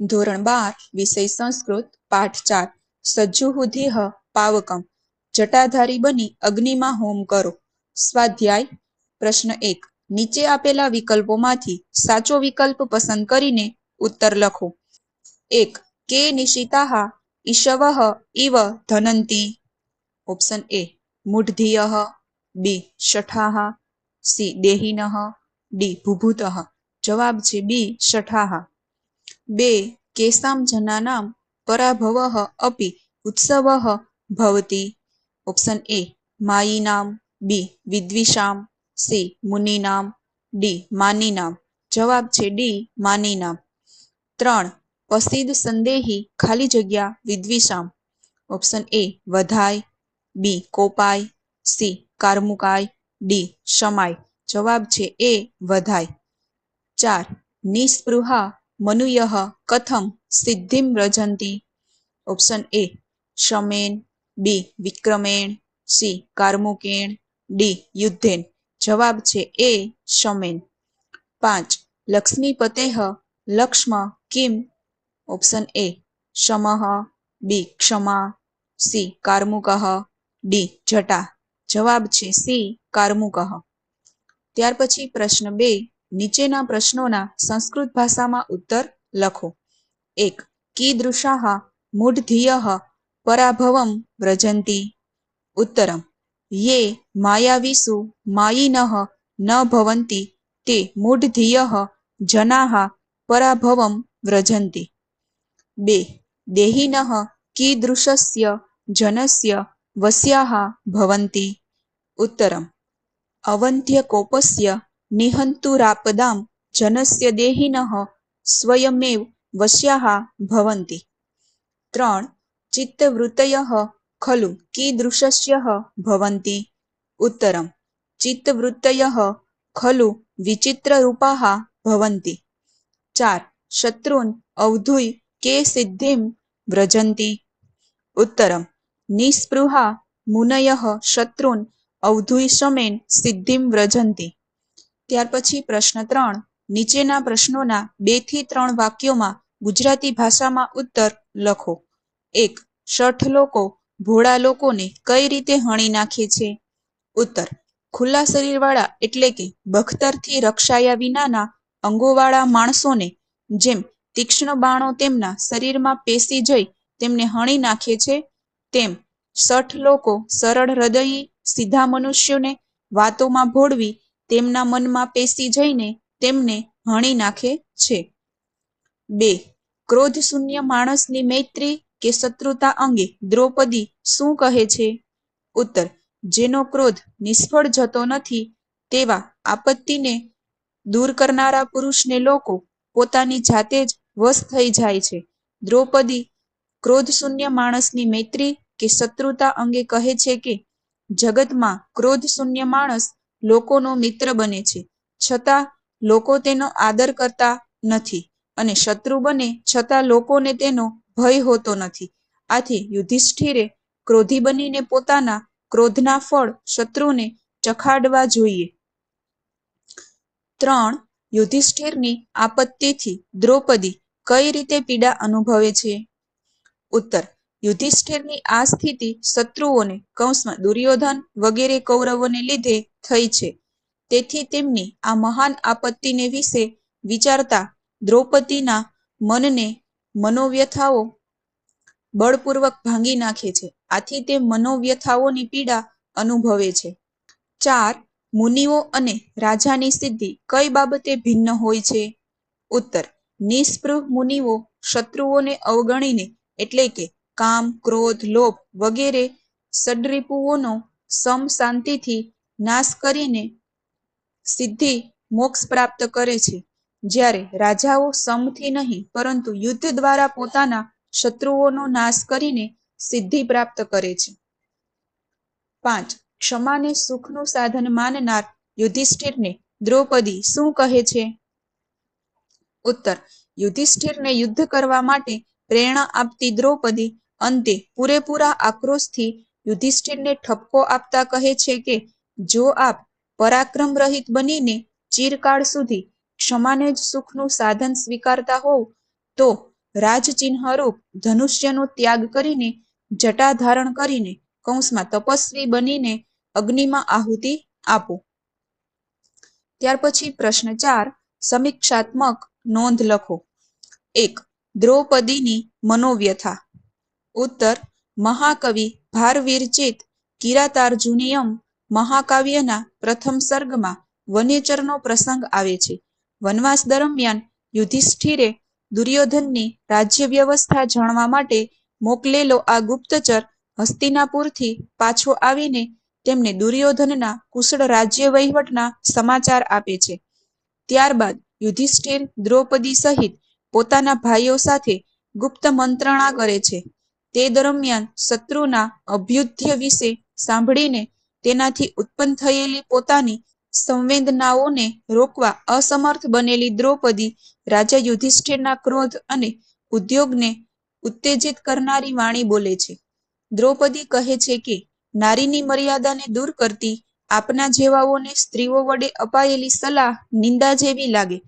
ધોરણ બાર, વિષય સંસ્કૃત, પાઠ ચાર, સજ્જુહુધિહ, પાવકમ. જટાધારી બની અગ્નિમાં હોમ કરો. સ્વાધ્યાય, પ્રશ્ન એક. નીચે આપેલા વિકલ્પોમાંથી સાચો વિકલ્પ પસંદ કરીને ઉત્તર લખો. એક. કે નિશિતાહ ઈશવઃ ઇવ ધનંતી. Option A. મૂઢધિયઃ બી. શઠાહ. સી. દેહિનહ. ડી. ભૂભૂતઃ જવાબ છે બી. શઠાહ. બે કેસામ જનાનામ પરાભવઃ અપી ઉત્સવઃ ભવતિ. ઓપ્શન એ માયીનામ, બી વિદ્વિષામ, સી મુનિનામ, ડી માનીનામ. જવાબ છે ડી માનીનામ. ત્રણ પસિદ સંદેહી ખાલી જગ્યા વિદ્વિષામ. ઓપ્શન એ વધાય, બી કોપાય, સી કારમુકાય, ડી શમાય. જવાબ છે એ વધાય. ચાર નિસ્પૃહા મનુયઃ કથમ સિદ્ધિમ વ્રજંતી ઓપ્શન એ શમેન બી વિક્રમેણ. સી કાર્મુકેણ. ડી યુદ્ધેન. જવાબ છે એ શમેન પાંચ લક્ષ્મીપતેહ લક્ષ્મ કિમ? ઓપ્શન એ શમઃ. બી ક્ષમા. સી કાર્મુક. ડી જટા. જવાબ છે સી, કાર્મુક. ત્યાર પછી પ્રશ્ન બે નીચેના પ્રશ્નોના સંસ્કૃત ભાષામાં ઉત્તર લખો. એક કીદૃશાः મૂઢધિયઃ પરાભવમ વ્રજન્તિ ઉત્તરમ, યે માયાવીષુ માયિનઃ ન ભવન્તિ તે મૂઢધિયઃ જનાઃ પરાભવમ વ્રજન્તિ બે, દેહિનઃ કીદૃશસ્ય જનસ્ય વશ્યાः ભવन्ति ઉત્તરમ અવન્ત્યકોપસ્ય નિહંતુરાપદામ જનસ્ય દેહિનઃ સ્વયમેવ વશ્યા ભવંતી ત્રણ ચિત્તવૃતય ખલુ કીદૃશ્ય ભવંતી ઉત્તરમ ચિત્તવૃત્તય ખલુ વિચિત્રરૂપા ભવંતી ચાર શત્રુન અવધુય કે સિદ્ધિમ વ્રજંતી ઉત્તરમ નિસ્પૃહા મુનય શત્રુન અવધુય શમેન સિદ્ધિમ વ્રજંતી ત્યાર પછી પ્રશ્ન ત્રણ. નીચેના પ્રશ્નોના બેથી ત્રણ વાક્યોમાં ગુજરાતી ભાષામાં ઉત્તર લખો. એક, શઠ લોકો ભોળા લોકોને કઈ રીતે હણી નાખે છે? ઉત્તર, ખુલ્લા શરીરવાળા એટલે કે બખ્તરથી રક્ષાયા વિનાના અંગોવાળા માણસોને, જેમ તીક્ષ્ણ બાણો તેમના શરીરમાં પેસી જઈ તેમને હણી નાખે છે, તેમ સઠ લોકો સરળ હૃદયી સીધા મનુષ્યોને વાતોમાં ભોળવી તેમના મનમાં પેસી જઈને તેમને હણી નાખે છે. બે, ક્રોધ શૂન્ય માણસની મૈત્રી કે શત્રુતા અંગે દ્રૌપદી શું કહે છે? ઉત્તર, જેનો ક્રોધ નિષ્ફળ જતો નથી તેવા આપત્તિને દૂર કરનારા પુરુષને લોકો પોતાની જાતે જ વશ થઈ જાય છે. દ્રૌપદી ક્રોધ શૂન્ય માણસની મૈત્રી કે શત્રુતા અંગે કહે છે કે, જગતમાં ક્રોધ શૂન્ય માણસ લોકોનો મિત્ર બને છે. છતાં લોકો તેનો આદર કરતા નથી અને શત્રુ બને છતાં લોકોને તેનો ભય હોતો નથી. આથી યુધિષ્ઠિરે ક્રોધી બનીને પોતાના ક્રોધના ફળ શત્રુને ચખાડવા જોઈએ. ત્રણ, યુધિષ્ઠિરની આપત્તિથી દ્રૌપદી કઈ રીતે પીડા અનુભવે છે? ઉત્તર યુધિષ્ઠિરની આ સ્થિતિ શત્રુઓને, કૌંસમાં દુર્યોધન વગેરે કૌરવોને લીધે થઈ છે. તેથી તેમની આ મહાન આપત્તિને વિશે વિચારતા દ્રૌપદીના મનને મનોવ્યથાઓ બળપૂર્વક ભાંગી નાખે છે. આથી તે મનોવ્યથાઓની પીડા અનુભવે છે. ચાર, મુનિઓ અને રાજાની સિદ્ધિ કઈ બાબતે ભિન્ન હોય છે? ઉત્તર નિસ્પૃહ મુનિઓ શત્રુઓને અવગણીને એટલે કે કામ, ક્રોધ, લોભ વગેરે સડરીપુઓનો સમ શાંતિથી નાશ કરીને સિદ્ધિ મોક્ષ પ્રાપ્ત કરે છે. જ્યારે રાજાઓ સમથી નહીં, પરંતુ યુદ્ધ દ્વારા પોતાના શત્રુઓનો નાશ કરીને સિદ્ધિ પ્રાપ્ત કરે છે. પાંચ. ક્ષમાને સુખનું સાધન માનનાર યુધિષ્ઠિરને દ્રૌપદી શું કહે છે? ઉત્તર. યુધિષ્ઠિરને યુદ્ધ કરવા માટે પ્રેરણા આપતી દ્રૌપદી અંતે પૂરેપૂરા આક્રોશથી યુધિષ્ઠિરને ઠપકો આપતા કહે છે કે, જો આપ પરાક્રમ રહિત બનીને ચિરકાળ સુધી ક્ષમાને જ સુખનું સાધન સ્વીકારતા હોવ, તો રાજચિહ્નરૂપ ધનુષ્યનો ત્યાગ કરીને, જટા ધારણ કરીને, કૌંસમાં તપસ્વી બનીને અગ્નિમાં આહુતિ આપો. ત્યાર પછી પ્રશ્ન ચાર, સમીક્ષાત્મક નોંધ લખો. એક, દ્રૌપદીની મનોવ્યથા. ઉત્તર, મહાકવિ ભારવીરચિત કિરાતાર્જુનીયમ મહાકાવ્યના પ્રથમ સર્ગમાં વનેચરનો પ્રસંગ આવે છે. વનવાસ દરમિયાન યુધિષ્ઠિરે દુર્યોધનની રાજ્ય વ્યવસ્થા જાણવા માટે મોકલેલો આ ગુપ્તચર હસ્તિનાપુરથી પાછો આવીને તેમને દુર્યોધનના કુશળ રાજ્ય વહીવટના સમાચાર આપે છે. ત્યારબાદ યુધિષ્ઠિર દ્રૌપદી સહિત પોતાના ભાઈઓ સાથે ગુપ્ત મંત્રણા કરે છે. તે દરમિયાન શત્રુના અભ્યુદય વિશે સાંભળીને તેનાથી ઉત્પન્ન થયેલી પોતાની સંવેદનાઓને રોકવા અસમર્થ બનેલી દ્રૌપદી રાજા યુધિષ્ઠિરના ક્રોધ અને ઉદ્યોગને ઉત્તેજિત કરનારી વાણી બોલે છે. દ્રૌપદી કહે છે કે, નારીની મર્યાદાને દૂર કરતી આપના જેવાઓને સ્ત્રીઓ વડે અપાયેલી સલાહ નિંદા જેવી લાગે,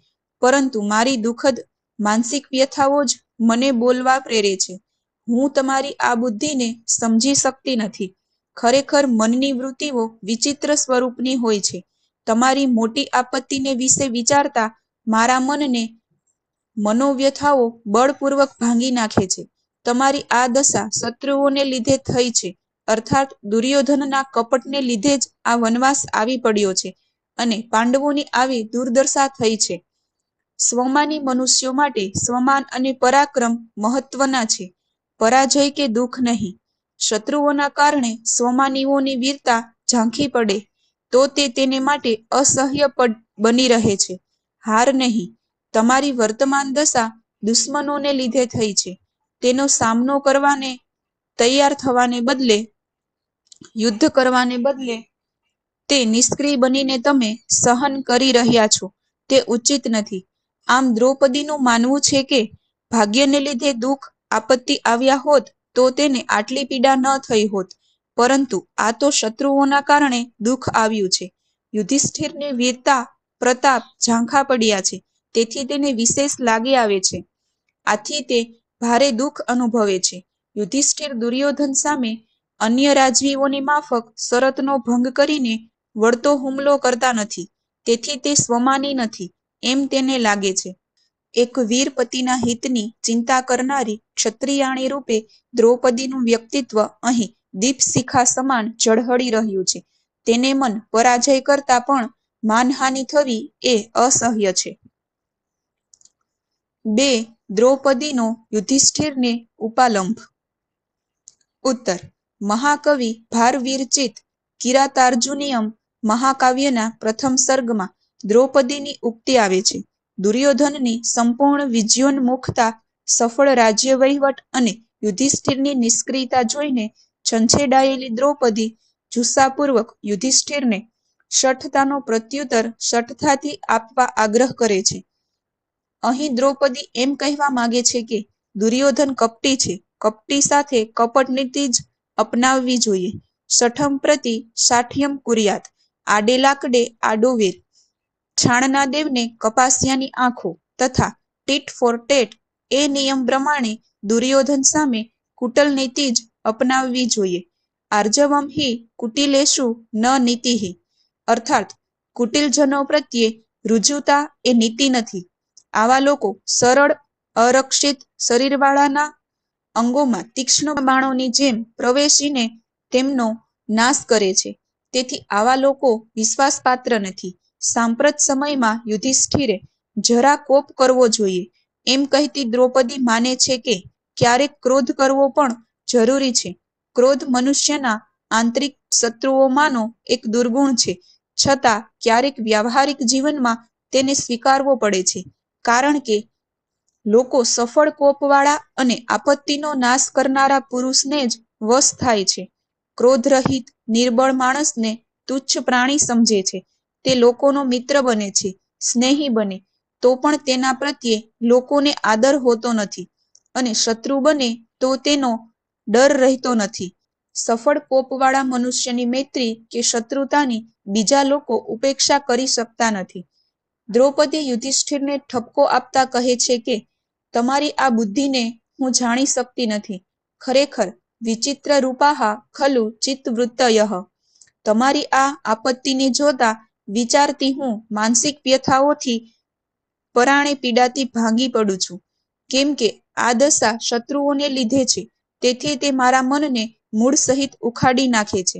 પરંતુ મારી દુઃખદ માનસિક વ્યથાઓ જ મને બોલવા પ્રેરે છે. હું તમારી આ બુદ્ધિને સમજી શકતી નથી. ખરેખર મનની વૃત્તિઓ વિચિત્ર સ્વરૂપની હોય છે. તમારી મોટી આપત્તિને વિશે વિચારતા મારા મનને મનોવ્યથાઓ બળપૂર્વક ભાંગી નાખે છે. તમારી આ દશા શત્રુઓને લીધે થઈ છે. અર્થાત દુર્યોધનના કપટને લીધે જ આ વનવાસ આવી પડ્યો છે અને પાંડવોની આવી દુર્દશા થઈ છે. સ્વમાની મનુષ્યો માટે સ્વમાન અને પરાક્રમ મહત્વના છે. પરાજય કે દુઃખ નહીં. શત્રુઓના કારણે સ્વમાનીઓની વીરતા ઝાંખી પડે, તો તે તેને માટે અસહ્ય બની રહે છે. હાર નહીં. તમારી વર્તમાન દશા દુશ્મનોને લીધે થઈ છે. તેનો સામનો કરવાને તૈયાર થવાને બદલે, યુદ્ધ કરવાને બદલે તે નિષ્ક્રિય બનીને તમે સહન કરી રહ્યા છો. તે ઉચિત નથી. આમ દ્રૌપદીનું માનવું છે કે, ભાગ્યને લીધે દુઃખ આપત્તિ આવ્યા હોત તો તેને આટલી પીડા ન થઈ હોત. પરંતુ આ તો શત્રુઓના કારણે દુઃખ આવ્યું છે. યુધિષ્ઠિરની વીરતા, પ્રતાપ ઝાંખા પડ્યા છે. તેથી તેને વિશેષ લાગી આવે છે. આથી તે ભારે દુઃખ અનુભવે છે. યુધિષ્ઠિર દુર્યોધન સામે અન્ય રાજવીઓની માફક શરતનો ભંગ કરીને વળતો હુમલો કરતા નથી. તેથી તે સ્વમાની નથી. એમ તેને લાગે છે. એક વીર પતિના હિતની ચિંતા કરનારી ક્ષત્રિયાણી રૂપે દ્રૌપદીનું વ્યક્તિત્વ અહીં દીપશિખા સમાન ઝળહળી રહ્યું છે. તેને મન પરાજય કરતા પણ માનહાનિ થવી એ અસહ્ય છે. બે, દ્રૌપદીનો યુધિષ્ઠિરને ઉપાલંભ ઉત્તર, મહાકવિ ભારવીરચિત કિરાતાર્જુનિયમ મહાકાવ્યના પ્રથમ સર્ગમાં દ્રૌપદીની ઉક્તિ આવે છે. દુર્યોધનની સંપૂર્ણ વિજયોન્મુખતા, સફળ રાજ્ય વહીવટ અને યુધિષ્ઠિરની નિષ્ક્રિયતા જોઈને છંછેડાયેલી દ્રૌપદી જુસ્સાપૂર્વક યુધિષ્ઠિરને શઠતાનો પ્રત્યુત્તર શઠતાથી આપવા આગ્રહ કરે છે. અહીં દ્રૌપદી એમ કહેવા માંગે છે કે દુર્યોધન કપટી છે. કપટી સાથે કપટ નીતિ જ અપનાવવી જોઈએ. સઠમ પ્રતિ સાઠ્યમ કુર્યાત. આડે લાકડે આડો વેર છાણના દેવને કપાસિયાની આંખો તથા ટીટ ફોર ટેટ એ નિયમ પ્રમાણે દુર્યોધન સામે કુટલ નીતિ જ અપનાવવી જોઈએ. આર્જવમ હિ કુટિલેશુ ન નીતિહિ અર્થાત, કુટિલજનો પ્રત્યે રુજુતા એ નીતિ નથી. આવા લોકો સરળ, અરક્ષિત શરીરવાળાના અંગોમાં તીક્ષ્ણ બાણોની જેમ પ્રવેશીને તેમનો નાશ કરે છે. તેથી આવા લોકો વિશ્વાસપાત્ર નથી. સાંપ્રત સમયમાં યુધિષ્ઠિરે જરા કોપ કરવો જોઈએ. એમ કહેતી દ્રૌપદી માને છે કે ક્યારેક ક્રોધ કરવો પણ જરૂરી છે. ક્રોધ મનુષ્યના આંતરિક શત્રુઓમાંનો એક દુર્ગુણ છે. છતાં ક્યારેક વ્યાવહારિક જીવનમાં તેને સ્વીકારવો પડે છે. કારણ કે લોકો સફળ કોપવાળા અને આપત્તિનો નાશ કરનારા પુરુષને જ વશ થાય છે. ક્રોધરહિત, નિર્બળ માણસને તુચ્છ પ્રાણી સમજે છે. તે લોકોનો મિત્ર બને છે, સ્નેહી બને, તો પણ તેના પ્રત્યે લોકોને આદર હોતો નથી અને શત્રુ બને તો તેનો ડર રહેતો નથી. સફળ કોપવાળા મનુષ્યની મૈત્રી કે શત્રુતાની બીજા લોકો ઉપેક્ષા કરી શકતા નથી. દ્રૌપદી યુધિષ્ઠિરને ઠપકો આપતા કહે છે કે, તમારી આ બુદ્ધિને હું જાણી શકતી નથી. ખરેખર વિચિત્ર રૂપાહા ખલુ ચિત્તવૃત્તયઃ. તમારી આ આપત્તિને જોતા વિચારતી હું માનસિક વ્યથાઓથી પરાણે પીડાતી ભાંગી પડું છું. કેમ કે આ દશા શત્રુઓને લીધે છે, તેથી તે મારા મનને મૂળ સહિત ઉખાડી નાખે છે.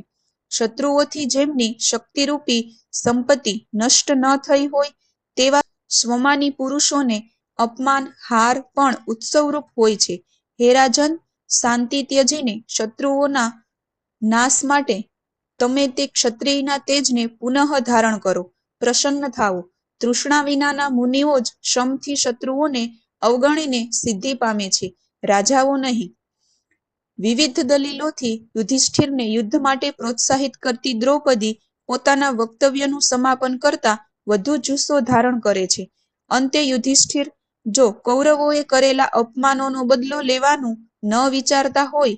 શત્રુઓથી જેમની શક્તિરૂપી સંપત્તિ નષ્ટ ન થઈ હોય, તેવા સ્વમાની પુરુષોને અપમાન, હાર પણ ઉત્સવરૂપ હોય છે. હે રાજન શાંતિ ત્યજીને શત્રુઓના નાશ માટે તમે તે ક્ષત્રિયના તેજને પુનઃ ધારણ કરો, પ્રસન્ન થાઓ. તૃષ્ણા વિનાના મુનિઓ જ શમથી શત્રુઓને અવગણીને સિદ્ધિ પામે છે. રાજાઓ નહીં. વિવિધ દલીલોથી યુધિષ્ઠિરને યુદ્ધ માટે પ્રોત્સાહિત કરતી દ્રૌપદી પોતાના વક્તવ્યનું સમાપન કરતા વધુ જુસ્સો ધારણ કરે છે. અંતે યુધિષ્ઠિર જો કૌરવોએ કરેલા અપમાનોનો બદલો લેવાનું ન વિચારતા હોય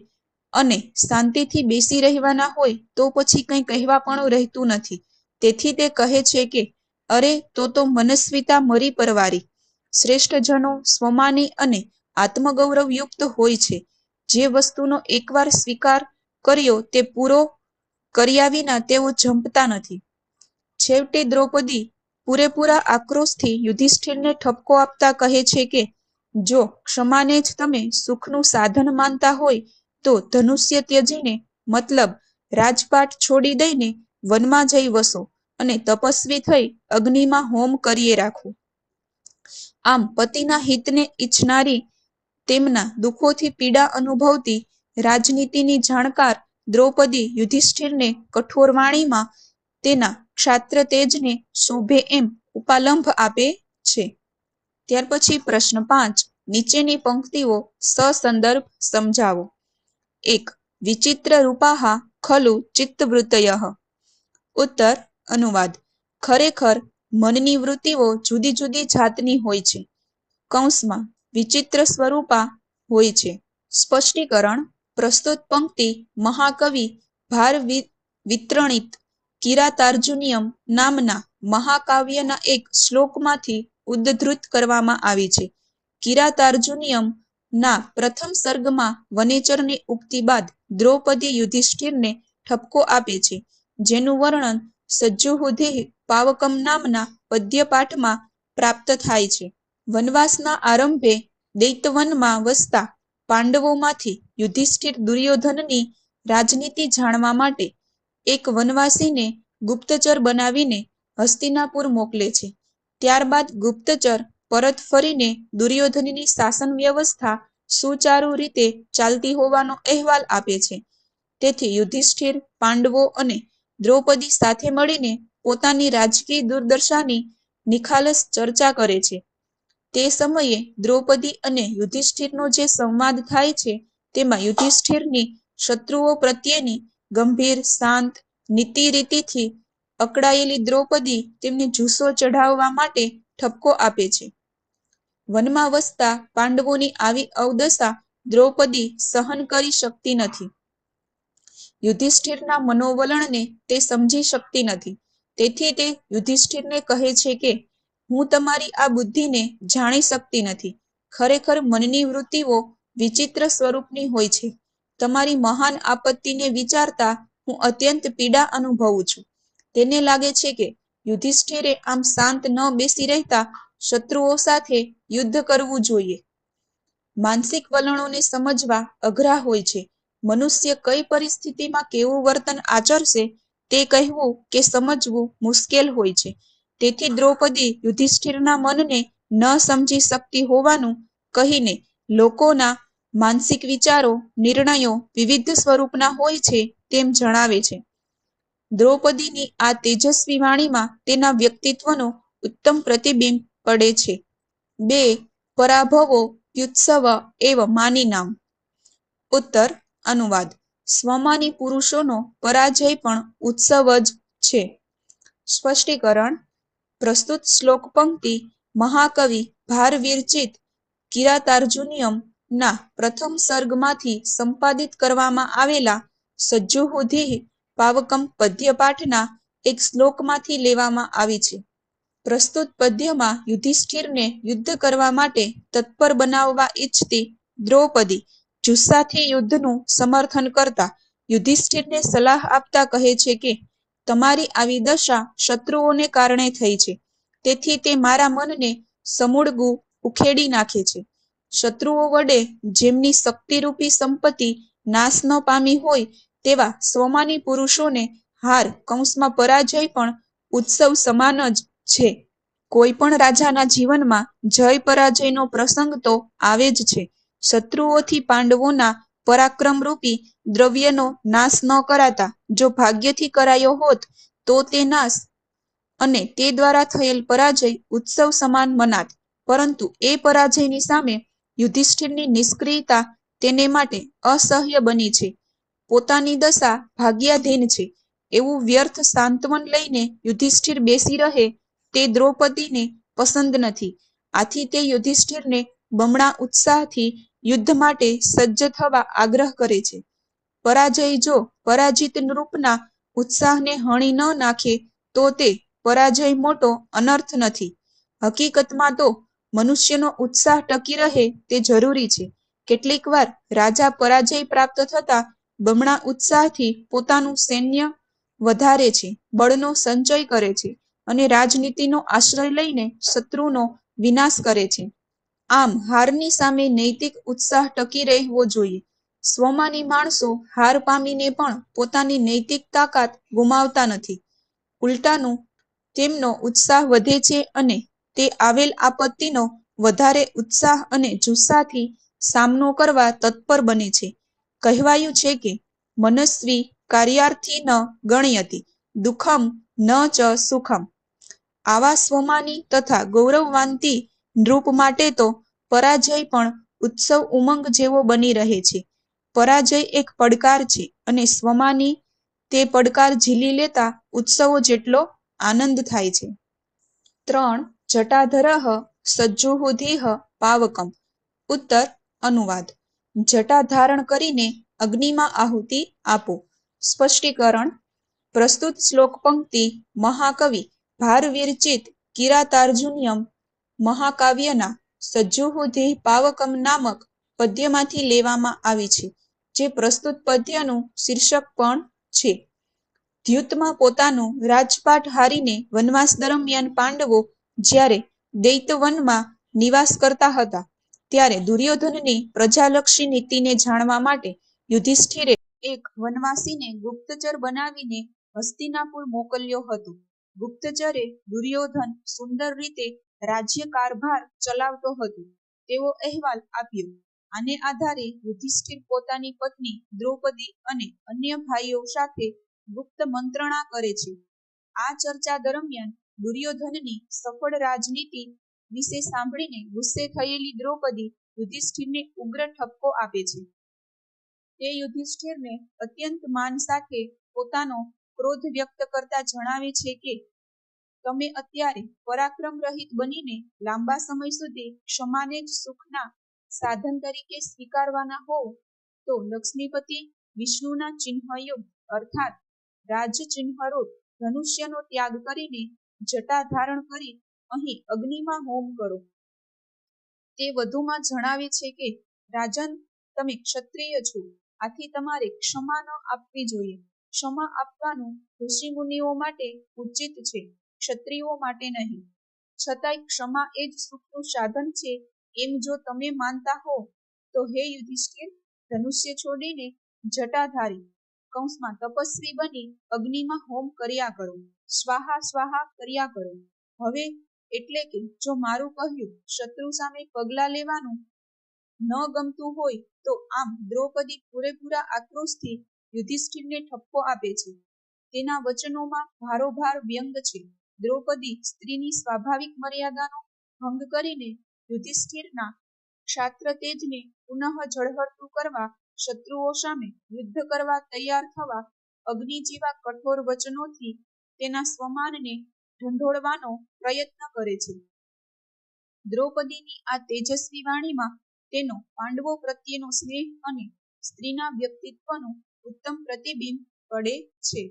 અને શાંતિથી બેસી રહેવાના હોય તો પછી કંઈ કહેવાપણું રહેતું નથી. તેથી તે કહે છે કે, અરે, તો તો મનસ્વિતા મરી પરવારી. શ્રેષ્ઠજનો, સ્વમાની અને આત્મગૌરવયુક્ત હોય છે. જે વસ્તુનો એકવાર સ્વીકાર કર્યો તે પૂરો કર્યા વિના તેઓ જંપતા નથી. છેવટે દ્રૌપદી પૂરેપૂરા આક્રોશથી યુધિષ્ઠિરને ઠપકો આપતા કહે છે કે, જો ક્ષમાને જ તમે સુખનું સાધન માનતા હોય તો ધનુષ્ય ત્યજીને મતલબ રાજપાટ છોડી દઈને વનમાં જઈ વસો અને તપસ્વી થઈ અગ્નિમાં હોમ કરીએ રાખો. આમ પતિના હિતને ઈચ્છનારી તેમના દુઃખોથી પીડા અનુભવતી રાજનીતિની જાણકાર દ્રૌપદી યુધિષ્ઠિરને કઠોર વાણીમાં તેના ક્ષાત્ર તેજને શોભે એમ ઉપાલંભ આપે છે. ત્યાર પછી પ્રશ્ન પાંચ, નીચેની પંક્તિઓ સસંદર્ભ સમજાવો. એક વિચિત્ર રૂપાહા ખલુ ચિત્તવૃત્તય. ઉત્તર, અનુવાદ. ખરેખર મનની વૃત્તિઓ જુદી જુદી જાતની હોય છે. કૌંસમાં વિચિત્ર સ્વરૂપા હોય છે. સ્પષ્ટીકરણ, પ્રસ્તુત પંક્તિ, મહાકવિ ભાર વિતરણિત કિરાતાર્જુનિયમ નામના મહાકાવ્યના એક શ્લોકમાંથી ઉદ્ધૃત કરવામાં આવી છે. કિરાતાર્જુનિયમ ના, પ્રથમ સર્ગમાં વનેચરની ઉક્તિ બાદ દ્રૌપદી યુધિષ્ઠિરને ઠપકો આપે છે, જેનું વર્ણન સજ્જુહુધિ પાવકમ નામના પદ્યપાઠમાં પ્રાપ્ત થાય છે. વનવાસના આરંભે દૈતવનમાં વસતા પાંડવોમાંથી યુધિષ્ઠિર દુર્યોધનની રાજનીતિ જાણવા માટે એક વનવાસીને ગુપ્તચર બનાવીને હસ્તિનાપુર મોકલે છે. ત્યારબાદ ગુપ્તચર પરત ફરીને દુર્યોધનની શાસન વ્યવસ્થા સુચારુ રીતે ચાલતી હોવાનો અહેવાલ આપે છે. તેથી યુધિષ્ઠિર, પાંડવો અને દ્રૌપદી સાથે મળીને પોતાની રાજકીય દુર્દશાની નિખાલસ ચર્ચા કરે છે. તે સમયે દ્રૌપદી અને યુધિષ્ઠિરનો જે સંવાદ થાય છે, તેમાં યુધિષ્ઠિરની શત્રુઓ પ્રત્યેની ગંભીર, શાંત નીતિ રીતિથી અકળાયેલી દ્રૌપદી તેમને જુસ્સો ચઢાવવા માટે ઠપકો આપે છે. વનમાં વસતા પાંડવોની આવી અવદશા દ્રૌપદી સહન કરી શકતી નથી. યુધિષ્ઠિરના મનોવલણને તે સમજી શકતી નથી. તેથી તે યુધિષ્ઠિરને કહે છે કે, હું તમારી આ બુદ્ધિને જાણી શકતી નથી. ખરેખર મનની વૃત્તિઓ વિચિત્ર સ્વરૂપની હોય છે. તમારી મહાન આપત્તિને વિચારતા હું અત્યંત પીડા અનુભવું છું. તેને લાગે છે કે યુધિષ્ઠિરે આમ શાંત ન બેસી રહેતા શત્રુઓ સાથે યુદ્ધ કરવું જોઈએ. માનસિક વલણોને સમજવા અઘરા હોય છે. મનુષ્ય કઈ પરિસ્થિતિમાં કેવું વર્તન આચરશે તે કહેવું કે સમજવું મુશ્કેલ હોય છે. તેથી દ્રૌપદી યુધિષ્ઠિરના મનને ન સમજી શકતી હોવાનું કહીને લોકોના માનસિક વિચારો, નિર્ણયો વિવિધ સ્વરૂપના હોય છે તેમ જણાવે છે. દ્રૌપદીની આ તેજસ્વી વાણીમાં તેના વ્યક્તિત્વનો ઉત્તમ પ્રતિબિંબ પડે છે. બે, પરાભવો પ્યુત્સવ એવ માની નામ. ઉત્તર, અનુવાદ. સ્વમાની પુરુષોનો પરાજય પણ ઉત્સવ જ છે. સ્પષ્ટીકરણ. પ્રસ્તુત શ્લોક પંક્તિ મહાકવિ ભારવિરચિત કિરાતાર્જુનિયમ ના પ્રથમ સર્ગમાંથી સંપાદિત કરવામાં આવેલા સજ્જુહુધિ પાવકમ પદ્યપાઠના એક શ્લોકમાંથી લેવામાં આવી છે. પ્રસ્તુત પદ્યમાં યુધિષ્ઠિરને યુદ્ધ કરવા માટે તત્પર બનાવવા ઈચ્છતી દ્રૌપદી જુસ્સાથી યુદ્ધનું સમર્થન કરતા યુધિષ્ઠિરને સલાહ આપતા કહે છે કે, તમારી આવી દશા શત્રુઓને કારણે થઈ છે. તેથી તે મારા મનને સમૂળગું ઉખેડી નાખે છે. શત્રુઓ વડે જેમની શક્તિરૂપી સંપત્તિ નાશ ન પામી હોય તેવા સ્વમાની પુરુષોને હાર કૌંસમાં પરાજય પણ ઉત્સવ સમાન જ છે. કોઈ પણ રાજાના જીવનમાં જય પરાજયનો પ્રસંગ તો આવે જ છે. શત્રુઓથી પાંડવોના પરાક્રમરૂપી દ્રવ્યનો નાશ ન કરાતા જો ભાગ્યથી કરાયો હોત, તો તે નાશ અને તે દ્વારા થયેલ પરાજય ઉત્સવ સમાન મનાત. પરંતુ એ પરાજયની સામે યુધિષ્ઠિરની નિષ્ક્રિયતા તેને માટે અસહ્ય બની છે. પોતાની દશા ભાગ્યાધીન છે. એવું વ્યર્થ સાંત્વન લઈને યુધિષ્ઠિર બેસી રહે તે દ્રૌપદીને પસંદ નથી. આથી તે યુધિષ્ઠિરને બમણા ઉત્સાહથી યુદ્ધ માટે સજ્જ થવા આગ્રહ કરે છે. પરાજય જો પરાજિત રૂપના ઉત્સાહને હણી ન નાખે, તો તે પરાજય મોટો અનર્થ નથી. હકીકતમાં તો મનુષ્યનો ઉત્સાહ ટકી રહે તે જરૂરી છે. કેટલીક વાર રાજા પરાજય પ્રાપ્ત થતા બમણા ઉત્સાહથી પોતાનું સૈન્ય વધારે છે, બળનો સંચય કરે છે. અને રાજનીતિનો આશ્રય લઈને શત્રુનો વિનાશ કરે છે. આમ હારની સામે નૈતિક ઉત્સાહ ટકી રહેવો જોઈએ. સ્વમાની માણસો હાર પામીને પણ પોતાની નૈતિક તાકાત ગુમાવતા નથી. ઉલટાનું તેમનો ઉત્સાહ વધે છે અને તે આવેલ આપત્તિનો વધારે ઉત્સાહ અને જુસ્સાથી સામનો કરવા તત્પર બને છે. કહેવાયું છે કે મનસ્વી કાર્યાર્થી ન ગણયતિ દુઃખમ ન ચ સુખમ. આવા સ્વમાની તથા ગૌરવવાંતી નૃપ માટે તો પરાજય પણ ઉત્સવ ઉમંગ જેવો બની રહે છે. પરાજય એક પડકાર છે અને સ્વમાની તે પડકાર ઝીલી લેતા ઉત્સવો જેટલો આનંદ થાય છે. ત્રણ જટાધરહ સજ્જુહુધિહ પાવકમ. ઉત્તર, અનુવાદ. જટા ધારણ કરીને અગ્નિમાં આહુતિ આપો. સ્પષ્ટીકરણ, પ્રસ્તુત શ્લોક પંક્તિ મહાકવિ ભારવિરચિત કિરાતાર્જુનિયમ મહાકાવ્યના સજ્જુહુધિ પાવકમ નામક પદ્યમાંથી લેવામાં આવી છે, જે પ્રસ્તુત પદ્યનું શીર્ષક પણ છે. દ્યુતમાં પોતાનો રાજપાટ હારીને વનવાસ દરમિયાન પાંડવો જ્યારે દૈતવનમાં નિવાસ કરતા હતા, ત્યારે દુર્યોધનની પ્રજાલક્ષી નીતિને જાણવા માટે યુધિષ્ઠિરે એક વનવાસીને ગુપ્તચર બનાવીને હસ્તિનાપુર મોકલ્યો હતો. ગુપ્તચરે દુર્યોધન સુંદર રીતે રાજ્ય કારભાર ચલાવતો હતો. તેવો અહેવાલ આપ્યો. આને આધારે યુધિષ્ઠિર પોતાની પત્ની દ્રૌપદી અને અન્ય ભાઈઓ સાથે ગુપ્ત મંત્રણા કરે છે. આ ચર્ચા દરમિયાન દુર્યોધનની સફળ રાજનીતિ વિશે સાંભળીને ગુસ્સે થયેલી દ્રૌપદી યુધિષ્ઠિરને ઉગ્ર ઠપકો આપે છે. તે યુધિષ્ઠિરને અત્યંત માન સાથે પોતાનો ક્રોધ વ્યક્ત કરતા જણાવે છે કે, તમે અત્યારે પરાક્રમ રહિત બનીને લાંબા સમય સુધી ક્ષમાને જ સુખના સાધન તરીકે સ્વીકારવાના હોવ, તો લક્ષ્મીપતિ વિષ્ણુના ચિહ્નયુગ અર્થાત રાજચિહ્નરૂપ ધનુષ્યનો ત્યાગ કરીને જટા ધારણ કરી અહીં અગ્નિમાં હોમ કરો. તે વધુમાં જણાવે છે કે, રાજન, તમે ક્ષત્રિય છો, આથી તમારે ક્ષમા ન આપવી જોઈએ. ક્ષમા આપવાનું ઋષિ મુનિઓ માટે ઉચિત છે, ક્ષત્રિયો માટે નહીં. છતાંય ક્ષમા એ જ સુખનું સાધન છે, એમ જો તમે માનતા હો, તો હે યુધિષ્ઠિર, ધનુષ્ય છોડીને જટાધારી, કૌંસમાં તપસ્વી બની અગ્નિમાં હોમ કર્યા કરો, સ્વાહા સ્વાહા કર્યા કરો. હવે એટલે કે જો મારું કહ્યું શત્રુ સામે પગલા લેવાનું ન ગમતું હોય, તો આમ દ્રૌપદી પૂરેપૂરા આક્રોશથી યુધિષ્ઠિરને ઠપકો આપે છે. તેના વચનોમાં ભારોભાર વ્યંગ છે. દ્રૌપદી સ્ત્રીની સ્વાભાવિક મર્યાદાનો ભંગ કરીને યુધિષ્ઠિરના ક્ષાત્ર તેજને પુનઃ જળહળતું કરવા શત્રુઓ સામે યુદ્ધ કરવા તૈયાર થવા અગ્નિ જેવા કઠોર વચનોથી તેના સ્વમાનને ઢંઢોળવાનો પ્રયત્ન કરે છે. દ્રૌપદીની આ તેજસ્વી વાણીમાં તેનો પાંડવો પ્રત્યેનો સ્નેહ અને સ્ત્રીના વ્યક્તિત્વનું ઉત્તમ પ્રતિબિંબ પડે છે.